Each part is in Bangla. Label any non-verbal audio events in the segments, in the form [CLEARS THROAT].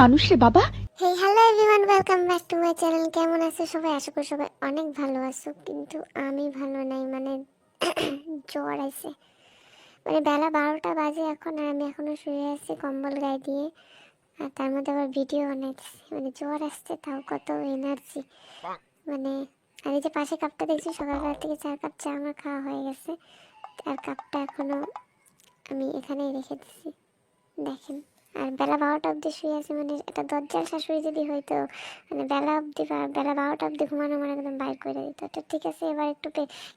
মানুষ রে বাবা। Hey hello everyone welcome back to my channel কেমন আছো সবাই? আশা করি সবাই অনেক ভালো আছো, কিন্তু আমি ভালো নাই মানে [CLEARS THROAT] জ্বর আছে মানে বেলা বারোটা বাজে এখন, আর আমি এখনও শুয়ে আছি কম্বল গায়ে দিয়ে। আর তার মধ্যে আবার ভিডিও বানাইতেছি। মানে জ্বর আসছে, তাও কত এনার্জি মানে আর এই যে পাশে কাপটা দেখছি, সকালবেলা থেকে চার কাপ চা আমার খাওয়া হয়ে গেছে। আর কাপটা এখনও আমি এখানেই রেখে দিছি। দেখেন। আর বেলা বারোটা অবধি শুয়ে আছে মানে এটা দরজার শাশুড়ি যদি হয়তো মানে বেলা অবধি বেলা বারোটা অবধি ঘুমানো মানে একদম বাইর করে দিত। তো ঠিক আছে, এবার একটু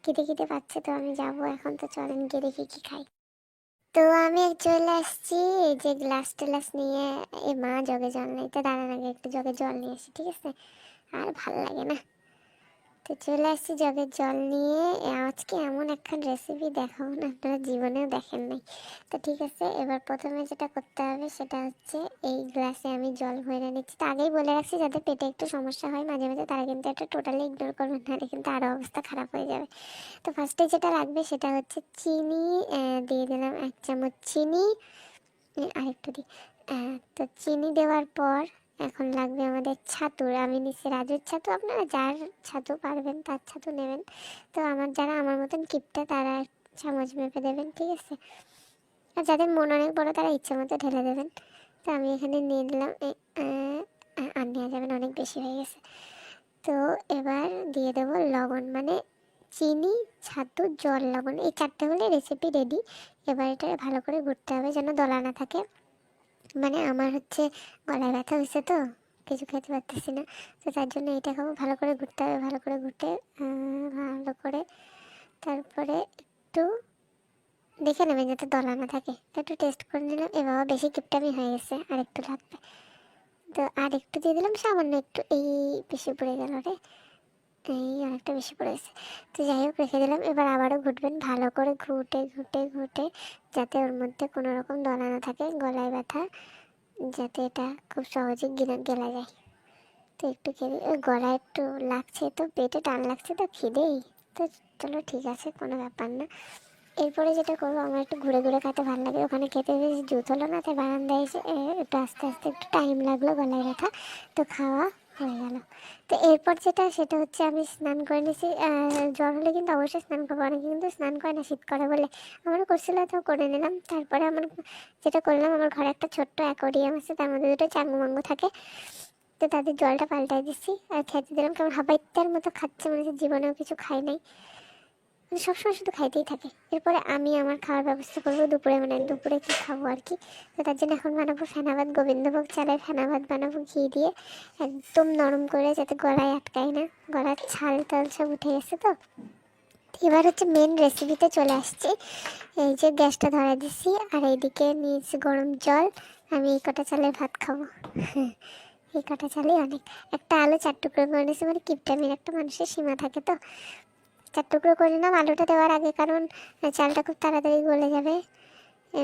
খিদে খিদে পাচ্ছে, তো আমি যাব এখন, তো চলেন গিয়ে দেখি কি খাই। তো আমি চলে আসছি যে গ্লাস টেলাস নিয়ে এ মা জগে জল নেই, তো দাঁড়ান আগে একটু জগে জল নিয়ে আসি, ঠিক আছে? আর ভালো লাগে না। তো চলে আসছি জগের জল নিয়ে। আজকে এমন একখান রেসিপি দেখাবো না, আপনারা জীবনেও দেখেন নাই। তো ঠিক আছে, এবার প্রথমে যেটা করতে হবে সেটা হচ্ছে এই গ্লাসে আমি জল ভরে নিচ্ছি। তো আগেই বলে রাখছি যাদের পেটে একটু সমস্যা হয়, মাঝে মাঝে তারা কিন্তু এটা টোটালি ইগনোর করবেন নাহলে কিন্তু আরও অবস্থা খারাপ হয়ে যাবে। তো ফার্স্টে যেটা লাগবে সেটা হচ্ছে চিনি দিয়ে দিলাম এক চামচ চিনি। আরেকটু দিই তো চিনি দেওয়ার পর এখন লাগবে আমাদের ছাতু আমি নিচ্ছি রাজুর ছাতু, আপনারা যার ছাতু পারবেন তার ছাতু নেবেন। তো আমার যারা আমার মতন কিপটা, তারা চামচ মেপে দেবেন, ঠিক আছে? আর যাদের মন অনেক বড়, তারা ইচ্ছে মতো ঢেলে দেবেন। তো আমি এখানে নিয়ে নিলাম আর নেওয়া যাবে না, অনেক বেশি হয়ে গেছে। তো এবার দিয়ে দেবো লবণ মানে চিনি, ছাতু, জল, লবণ, এই চারটে হলে রেসিপি রেডি এবার এটা ভালো করে ঘুরতে হবে যেন দলা না থাকে। মানে আমার হচ্ছে গলায় ব্যথা হয়েছে তো, কিছু খেতে পারতেছি না। তো তার জন্য এটা খাব, ভালো করে ঘুরতে হবে, ভালো করে ঘুরতে ভালো করে। তারপরে একটু দেখে নেবেন যাতে দলা না থাকে। একটু টেস্ট করে নিলাম, এ বাবা বেশি কিপটামি হয়ে গেছে আর একটু লাগবে। তো আর একটু দিয়ে দিলাম, সামান্য একটু, এই বেশি পড়ে গেল রে। এই অনেকটা বেশি পড়েছে তো যাই হোক, রেখে দিলাম। এবার আবারও ঘুটবেন ভালো করে ঘুটে ঘুটে ঘুটে যাতে ওর মধ্যে কোনো রকম দলা না থাকে, গলায় ব্যথা, যাতে এটা খুব সহজে গিলে, গেলা যায়। তো একটু খেয়ে ওই গলায় একটু লাগছে তো, পেটে টান লাগছে তো, খিদেই। তো চলো, ঠিক আছে, কোনো ব্যাপার না। এরপরে যেটা করব, আমার একটু ঘুরে ঘুরে খেতে ভালো লাগে। ওখানে খেতে বেশ জুত হলো না, তাই বারান্দায় এসে একটু আস্তে আস্তে একটু টাইম লাগল গলায় ব্যথা। তো খাওয়া হয়ে গেল। তো এরপর যেটা, সেটা হচ্ছে আমি স্নান করে নিয়েছি জ্বর হলে কিন্তু অবশ্যই স্নান করব। অনেকে কিন্তু স্নান করে না, শীত করে বলে। আমারও করছিল তো করে নিলাম। তারপরে আমার যেটা করলাম, আমার ঘরে একটা ছোট্ট অ্যাকোরিয়াম আছে, তার মধ্যে দুটো চাঙ্গু মাঙ্গু থাকে। তো তাদের জলটা পাল্টাই দিচ্ছি। আর খেতে দিলাম কেমন হাবাইত্যার মতো খাচ্ছে মানে জীবনেও কিছু খাই নাই। সবসময় শুধু খাইতেই থাকে। এরপরে আমি আমার খাওয়ার ব্যবস্থা করব, দুপুরে মানে দুপুরে কি খাব আর কি। তো তার জন্য এখন বানাবো ফেনাবাদ, গোবিন্দভোগ চালের ফেনাবাদ বানাবো ঘি দিয়ে। একদম নরম করে যাতে গলায় আটকায় না। গলার ছাল টাল সব উঠে গেছে তো। এবার হচ্ছে মেন রেসিপিতে চলে আসছি। এই যে গ্যাসটা ধরা দিছি, আর এইদিকে নিয়েছি গরম জল। আমি এই কটা চালের ভাত খাব। এই কটা চালই অনেক। একটা আলু চার টুকরো করে নিয়েছি মানে কিপটামির একটা মানুষের সীমা থাকে তো। চার টুকরো করে নিলাম আলুটা দেওয়ার আগে, কারণ চালটা খুব তাড়াতাড়ি গলে যাবে।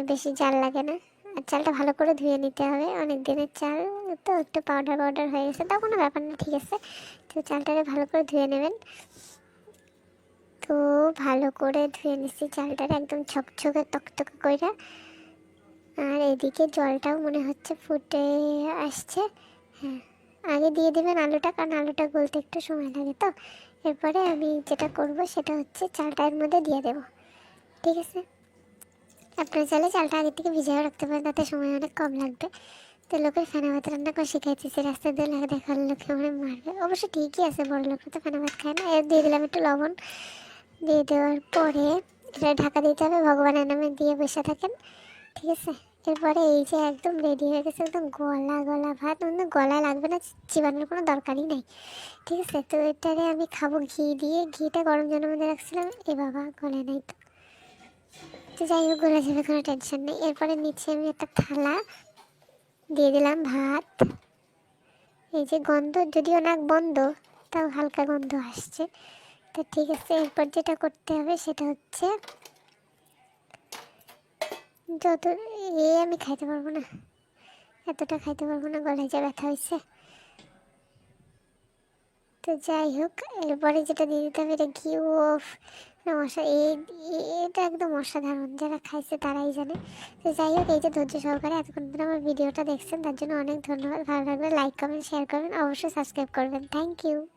বেশি জাল লাগে না। আর চালটা ভালো করে ধুয়ে নিতে হবে। অনেক দিনের চাল, তো একটু পাউডার পাউডার হয়ে গেছে, তা কোনো ব্যাপার না, ঠিক আছে। তো চালটাকে ভালো করে ধুয়ে নেবেন। তো ভালো করে ধুয়ে নিচ্ছি চালটাকে, একদম ছকছকে তকতকে করে আর এদিকে জলটাও মনে হচ্ছে ফুটে আসছে। হ্যাঁ আগে দিয়ে দেবেন আলুটা, কারণ আলুটা গলতে একটু সময় লাগে, তো। এরপরে আমি যেটা করব সেটা হচ্ছে চালটা এর মধ্যে দিয়ে দেবো। ঠিক আছে? আপনার চাইলে চালটা আগে থেকে ভিজিয়ে রাখতে পারেন, তাতে সময় অনেক কম লাগবে। তো লোকের ফেনা ভাত রান্না করে শিখাইতেছি রাস্তা দিয়ে লাগে দেখার লোকে আমার মারবে। অবশ্য ঠিকই আছে, বড় লোকরা তো ফেনা ভাত খায় না। এর দিয়ে দিলাম একটু লবণ। দিয়ে দেওয়ার পরে এটা ঢাকা দিতে হবে, ভগবানের নামে দিয়ে বসে থাকেন। ঠিক আছে? এরপরে এই যে একদম রেডি হয়ে গেছে, একদম গলা গলা ভাত, অন্য গলা লাগবে না চিবানোর কোনো দরকারই নাই। ঠিক আছে? তো এটারে আমি খাব ঘি দিয়ে। ঘিটা গরম জলের মধ্যে রাখছিলাম, এ বাবা গলে নাই তো। তো যাই হোক, গলে যাবে, কোনো টেনশন নেই। এরপরে নিচে আমি একটা থালা দিয়ে দিলাম, ভাত। এই যে গন্ধ, যদিও নাক বন্ধ, তাও হালকা গন্ধ আসছে। তো ঠিক আছে, এরপর যেটা করতে হবে সেটা হচ্ছে যত এ আমি খাইতে পারব না। এতটা খাইতে পারব না, গলায় যা ব্যথা হয়েছে তো যাই হোক, এরপরে যেটা দিয়ে দিতে হবে, এটা ঘি ও না অসা এই- এই- এটা একদম অসাধারণ, যারা খাইছে তারাই জানে। তো যাই হোক, এই যে ধৈর্য সহকারে এতক্ষণ ধরে আমার ভিডিওটা দেখছেন, তার জন্য অনেক ধন্যবাদ। ভালো লাগবে লাইক কমেন্ট শেয়ার করবেন, অবশ্যই সাবস্ক্রাইব করবেন। Thank you